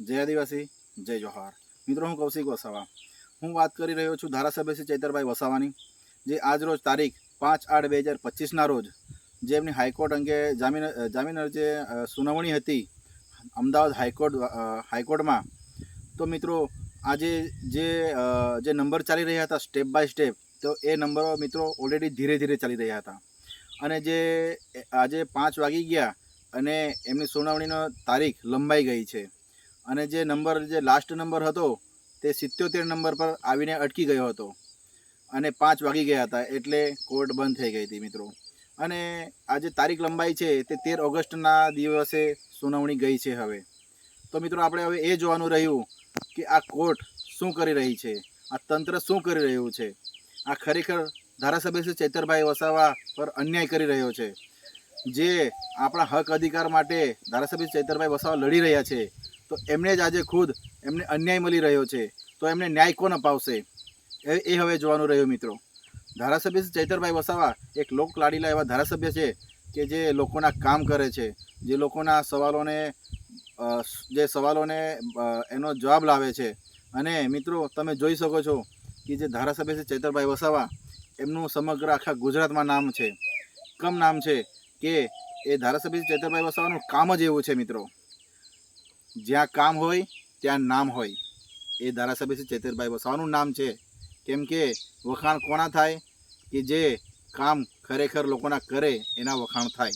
જય આદિવાસી, જય જોહાર. મિત્રો, હું કૌશિક વસાવા. હું વાત કરી રહ્યો છું ધારાસભ્ય શ્રી ચૈતરભાઈ વસાવાની, જે આજ રોજ તારીખ પાંચ આઠ બે હજાર પચીસના રોજ જે એમની હાઈકોર્ટ અંગે જામીન જામીન અરજે સુનાવણી હતી, અમદાવાદ હાઈકોર્ટ હાઈકોર્ટમાં. તો મિત્રો, આજે જે જે નંબર ચાલી રહ્યા હતા સ્ટેપ બાય સ્ટેપ, તો એ નંબરો મિત્રો ઓલરેડી ધીરે ધીરે ચાલી રહ્યા હતા. અને જે આજે પાંચ વાગી ગયા અને એમની સુનાવણીનો તારીખ લંબાઈ ગઈ છે. અને જે નંબર, જે લાસ્ટ નંબર હતો, તે સિત્યોતેર નંબર પર આવીને અટકી ગયો હતો. અને પાંચ વાગી ગયા હતા, એટલે કોર્ટ બંધ થઈ ગઈ હતી મિત્રો. અને આ જે તારીખ લંબાઈ છે, તે તેર ઓગસ્ટના દિવસે સુનાવણી ગઈ છે હવે. તો મિત્રો, આપણે હવે એ જોવાનું રહ્યું કે આ કોર્ટ શું કરી રહી છે, આ તંત્ર શું કરી રહ્યું છે. આ ખરેખર ધારાસભ્ય શ્રી ચૈતરભાઈ વસાવા પર અન્યાય કરી રહ્યો છે. જે આપણા હક અધિકાર માટે ધારાસભ્ય ચેતરભાઈ વસાવા લડી રહ્યા છે તો એમને જ આજે ખુદ એમને અન્યાય મળી રહ્યો છે. તો એમને ન્યાય કોણ અપાવશે? એ એ હવે જોવાનું રહ્યું મિત્રો. ધારાસભ્ય ચૈતરભાઈ વસાવા એક લોક લાડીલા એવા ધારાસભ્ય છે કે જે લોકોના કામ કરે છે, જે લોકોના સવાલોને જે સવાલોને એનો જવાબ લાવે છે. અને મિત્રો, તમે જોઈ શકો છો કે જે ધારાસભ્ય છે ચૈતરભાઈ વસાવા, એમનું સમગ્ર આખા ગુજરાતમાં નામ છે. કમ નામ છે કે એ ધારાસભ્ય ચૈતરભાઈ વસાવાનું કામ જ એવું છે મિત્રો. જ્યાં કામ હોય, ત્યાં નામ હોય. એ ધારાસભ્ય શ્રી ચેતરભાઈ વસાવાનું નામ છે. કેમ કે વખાણ કોના થાય? કે જે કામ ખરેખર લોકોના કરે, એના વખાણ થાય.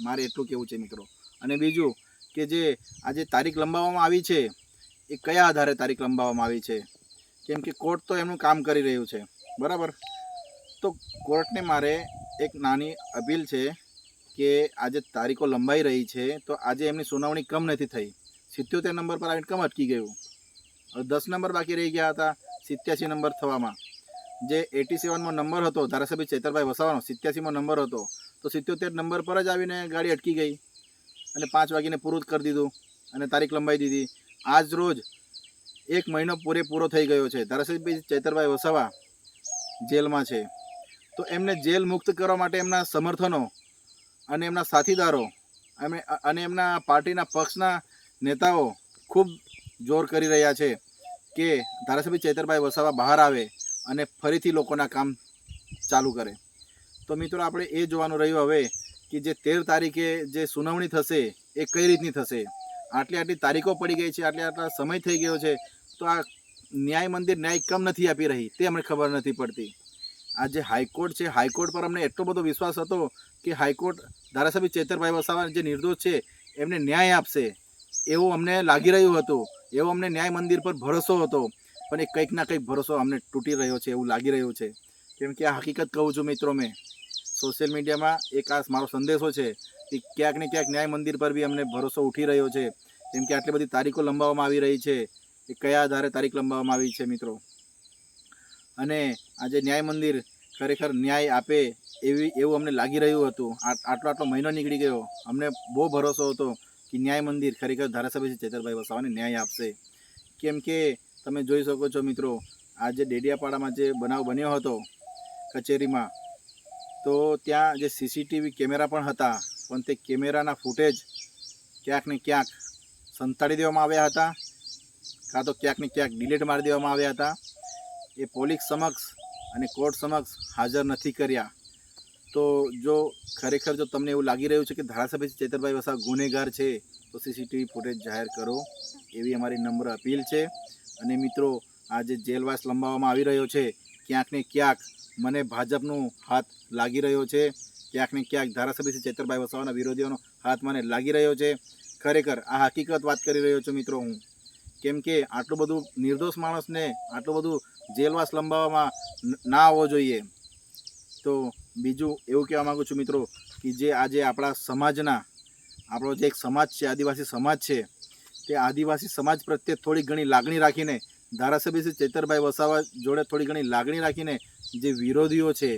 મારે એટલું કહેવું છે મિત્રો. અને બીજું કે જે આજે તારીખ લંબાવવામાં આવી છે, એ કયા આધારે તારીખ લંબાવવામાં આવી છે? કેમ કે કોર્ટ તો એમનું કામ કરી રહ્યું છે. બરાબર? તો કોર્ટને મારે એક નાની અપીલ છે કે આજે તારીખો લંબાઈ રહી છે, તો આજે એમની સુનાવણી કમ નથી થઈ. સિત્યોતેર નંબર પર આવીને કમ અટકી ગયું. હવે દસ નંબર બાકી રહી ગયા હતા સિત્યાસી નંબર થવામાં. જે એટી સેવનનો નંબર હતો, ધારાસભ્ય ચેતરભાઈ વસાવાનો સિત્યાસીમો નંબર હતો, તો સિત્યોતેર નંબર પર જ આવીને ગાડી અટકી ગઈ અને પાંચ વાગીને પૂરું જ કરી દીધું અને તારીખ લંબાઈ દીધી. આજ રોજ એક મહિનો પૂરેપૂરો થઈ ગયો છે. ધારાસભ્ય ચેતરભાઈ વસાવા જેલમાં છે. તો એમને જેલ મુક્ત કરવા માટે એમના સમર્થનો અને એમના સાથીદારો અને અને એમના પાર્ટીના પક્ષના નેતાઓ ખૂબ જોર કરી રહ્યા છે કે ધારાસભ્ય ચૈતરભાઈ વસાવા બહાર આવે અને ફરીથી લોકોના કામ ચાલુ કરે. તો મિત્રો આપણે એ જોવાનું રહ્યું હવે કે જે તેર તારીખે જે સુનાવણી થશે એ કઈ રીતની થશે? આટલી આટલી તારીખો પડી ગઈ છે, આટલી આટલા સમય થઈ ગયો છે, તો આ ન્યાય મંદિર ન્યાય કમ નથી આપી રહી તે અમને ખબર નથી પડતી. આ જે હાઈકોર્ટ છે, હાઈકોર્ટ પર અમને એટલો બધો વિશ્વાસ હતો કે હાઈકોર્ટ ધારાસભ્ય ચેતરભાઈ વસાવા જે નિર્દોષ છે એમને ન્યાય આપશે. એવું અમને લાગી રહ્યું હતું. એવો અમને ન્યાય મંદિર પર ભરોસો હતો. પણ એ કંઈક ના કંઈક ભરોસો અમને તૂટી રહ્યો છે એવું લાગી રહ્યું છે. કેમ કે આ હકીકત કહું છું મિત્રો મેં. સોશિયલ મીડિયામાં એક આ મારો સંદેશો છે કે ક્યાંક ને ક્યાંક ન્યાય મંદિર પર બી અમને ભરોસો ઉઠી રહ્યો છે. કેમ કે આટલી બધી તારીખો લંબાવવામાં આવી રહી છે. એ કયા આધારે તારીખ લંબાવવામાં આવી છે મિત્રો? અને આજે ન્યાય મંદિર ખરેખર ન્યાય આપે એવી, એવું અમને લાગી રહ્યું હતું. આટલો આટલો મહિનો નીકળી ગયો. અમને બહુ ભરોસો હતો. કે ન્યાય મંદિર ખરેખર ધારાસભ્ય શ્રી ચેતરભાઈ વસાવાને ન્યાય આપશે કેમ કે તમે જોઈ શકો છો મિત્રો આજે ડેડિયાપાડામાં જે બનાવ બન્યો હતો કચેરીમાં તો ત્યાં જે સીસીટીવી કેમેરા પણ હતા પણ તે કેમેરાના ફૂટેજ ક્યાંક ને ક્યાંક સંતાડી દેવામાં આવ્યા હતા કાં તો ક્યાંક ને ક્યાંક ડિલીટ મારી દેવામાં આવ્યા હતા એ પોલીસ સમક્ષ અને કોર્ટ સમક્ષ હાજર નથી કર્યા તો જો ખરેખર જો તમને એવું લાગી રહ્યું છે કે ધારાસભ્ય ચેતરભાઈ વસા ગુનેગાર છે, તો સીસીટીવી ફૂટેજ જાહેર કરો. એવી અમારી નમ્ર અપીલ છે. અને મિત્રો આ જે જેલવાસ લંબાવવામાં આવી રહ્યો છે. ક્યાંક ને ક્યાંક મને ભાજપનો હાથ લાગી રહ્યો છે. ક્યાંક ને ક્યાંક ધારાસભ્ય ચેતરભાઈ વસાવાના વિરોધીઓનો હાથ મને લાગી રહ્યો છે. ખરેખર આ હકીકત વાત કરી રહ્યો છું મિત્રો હું. કેમ કે આટલું બધું નિર્દોષ માણસને આટલું બધું જેલવાસ લંબાવવામાં ના આવવો જોઈએ. તો બીજું એવું કહેવા માગું છું મિત્રો કે જે આજે આપણા સમાજના, આપણો જે એક સમાજ છે, આદિવાસી સમાજ છે, તે આદિવાસી સમાજ પ્રત્યે થોડી ઘણી લાગણી રાખીને, ધારાસભ્ય શ્રી ચેતરભાઈ વસાવા જોડે થોડી ઘણી લાગણી રાખીને, જે વિરોધીઓ છે,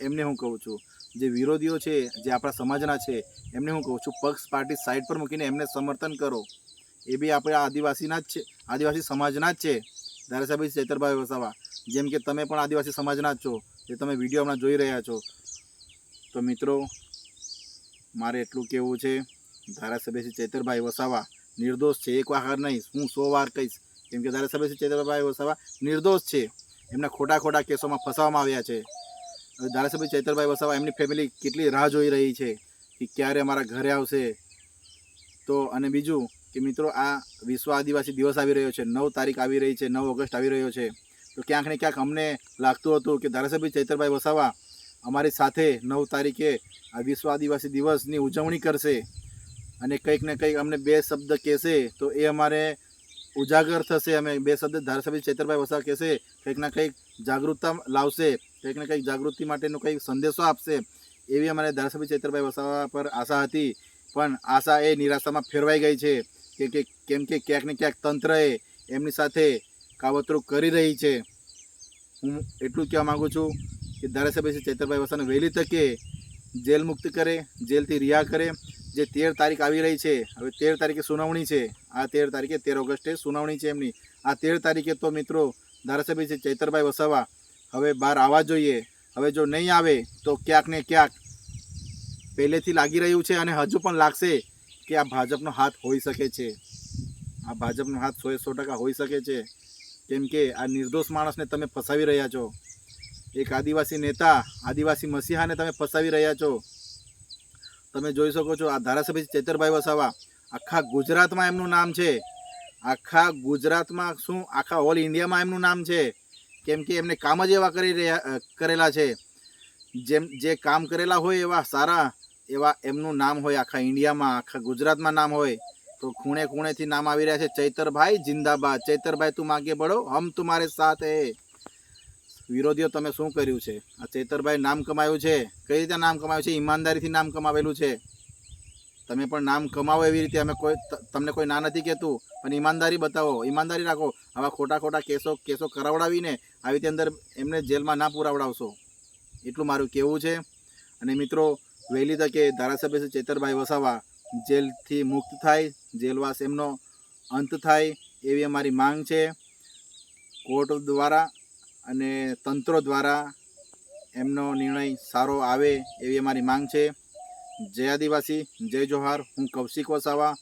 એમને હું કહું છું, જે વિરોધીઓ છે, જે આપણા સમાજના છે, એમને હું કહું છું, પક્ષ પાર્ટી સાઈડ પર મૂકીને એમને સમર્થન કરો. એ બી આપણા આદિવાસીના જ છે, આદિવાસી સમાજના જ છે, ધારાસભ્ય ચેતરભાઈ વસાવા. જેમ કે તમે પણ આદિવાસી સમાજના જ છો, જે તમે વીડિયો હમણાં જોઈ રહ્યા છો તો મિત્રો, મારે એટલું કહેવું છે. ધારાસભ્ય શ્રી ચેતરભાઈ વસાવા નિર્દોષ છે. એક વાર નહીં, હું સો વાર કહીશ. કેમ કે ધારાસભ્ય શ્રી ચૈતરભાઈ વસાવા નિર્દોષ છે. એમના ખોટા ખોટા કેસોમાં ફસાવવામાં આવ્યા છે. ધારાસભ્ય ચૈતરભાઈ વસાવા, એમની ફેમિલી કેટલી રાહ જોઈ રહી છે કે ક્યારે અમારા ઘરે આવશે? તો અને બીજું કે મિત્રો, આ વિશ્વ આદિવાસી દિવસ આવી રહ્યો છે. નવ તારીખ આવી રહી છે, નવ ઓગસ્ટ આવી રહ્યો છે. તો ક્યાંક ને ક્યાંક અમને લાગતું હતું કે ધારાસભ્ય ચૈતરભાઈ વસાવા અમારી સાથે નવ તારીખે આ વિશ્વ આદિવાસી દિવસની ઉજવણી કરશે અને કંઈક ને કંઈક અમને બે શબ્દ કહેશે તો એ અમારે ઉજાગર થશે. અમે બે શબ્દ ધારાસભ્ય ચેતરભાઈ વસા કહેશે, કંઈક ને કંઈક જાગૃતતા લાવશે, કંઈક ને કંઈક જાગૃતિ માટેનો કંઈક સંદેશો આપશે એવી અમારે ધારાસભ્ય ચેતરભાઈ વસાવા પર આશા હતી. પણ આશા એ નિરાશામાં ફેરવાઈ ગઈ છે કે કે કેમ કે ક્યાંક ને ક્યાંક તંત્રએ એમની સાથે કાવતરું કરી રહી છે. હું એટલું જ કહેવા માગું છું. કે ધારાસભ્ય શ્રી ચૈતરભાઈ વસાને વહેલી તકે જેલ મુક્ત કરે, જેલથી રિહા કરે. જે તેર તારીખ આવી રહી છે, હવે તેર તારીખે સુનાવણી છે. આ તેર તારીખે તેર ઓગસ્ટે સુનાવણી છે એમની. આ તેર તારીખે તો મિત્રો ધારાસભ્ય શ્રી ચૈતરભાઈ વસાવા હવે બહાર આવવા જોઈએ. હવે જો નહીં આવે તો ક્યાંક ને ક્યાંક પહેલેથી લાગી રહ્યું છે અને હજુ પણ લાગશે કે આ ભાજપનો હાથ હોઈ શકે છે. આ ભાજપનો હાથ સો સો ટકા હોઈ શકે છે. કેમ કે આ નિર્દોષ માણસને તમે ફસાવી રહ્યા છો. એક આદિવાસી નેતા, આદિવાસી મસીહાને તમે ફસાવી રહ્યા છો. તમે જોઈ શકો છો, આ ધારાસભ્ય ચેતરભાઈ વસાવા. આખા ગુજરાતમાં એમનું નામ છે. આખા ગુજરાતમાં શું? આખા ઓલ ઇન્ડિયામાં એમનું નામ છે. કેમ કે એમને કામ જ એવા કરી રહ્યા કરેલા છે. જેમ, જે કામ કરેલા હોય એવા સારા, એવા એમનું નામ હોય, આખા ઇન્ડિયામાં, આખા ગુજરાતમાં નામ હોય, તો ખૂણે ખૂણેથી નામ આવી રહ્યા છે ચૈતરભાઈ જિંદાબાદ. ચૈતરભાઈ, તું માગે બળો હમ તુમારે સાથ હે. વિરોધીઓ, તમે શું કર્યું છે? આ ચેતરભાઈ નામ કમાયું છે? કઈ રીતે નામ કમાયું છે? ઈમાનદારીથી નામ કમાવેલું છે? તમે પણ નામ કમાવો એવી રીતે અમે કોઈ તમને કોઈ ના નથી કહેતું. પણ ઈમાનદારી બતાવો. ઈમાનદારી રાખો. આવા ખોટા ખોટા કેસો કેસો કરાવડાવીને આવી રીતે અંદર એમને જેલમાં ના પુરાવડાવશો. એટલું મારું કહેવું છે. અને મિત્રો, વહેલી તકે ધારાસભ્ય શ્રી ચેતરભાઈ વસાવા જેલથી મુક્ત થાય, જેલવાસ એમનો અંત થાય એવી અમારી માંગ છે. કોર્ટ દ્વારા અને તંત્રો દ્વારા એમનો નિર્ણય સારો આવે એવી અમારી માંગ છે. જય આદિવાસી, જય જોહાર, હું કૌશિક વસાવા